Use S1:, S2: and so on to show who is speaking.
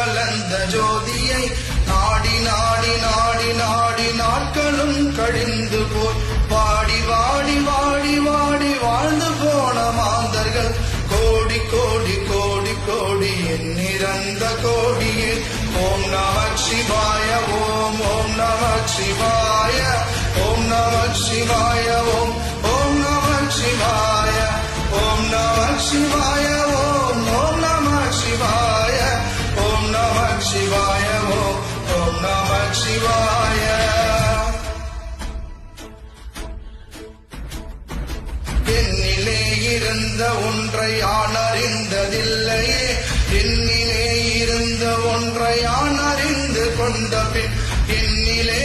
S1: கலந்த ஜோதியை நாடி நாடி நாடி நாடி நாட்களும் கழிந்து போய் வாடி வாடி வாடி வாடி வாழ்ந்து போன மாந்தர்கள். கோடி கோடி கோடி கோடி எண்ணிறந்த கோடியே. ஓம் நம சிவாய ஓம் ஓம் நம சிவாய ஓம் நம சிவாய ஓம் சிவாய ஓம் நம சிவாய என்னிலே இருந்த ஒன்றை யான் அறிந்ததில்லையே என்னிலே இருந்த ஒன்றை அறிந்து கொண்ட பின் என்னிலே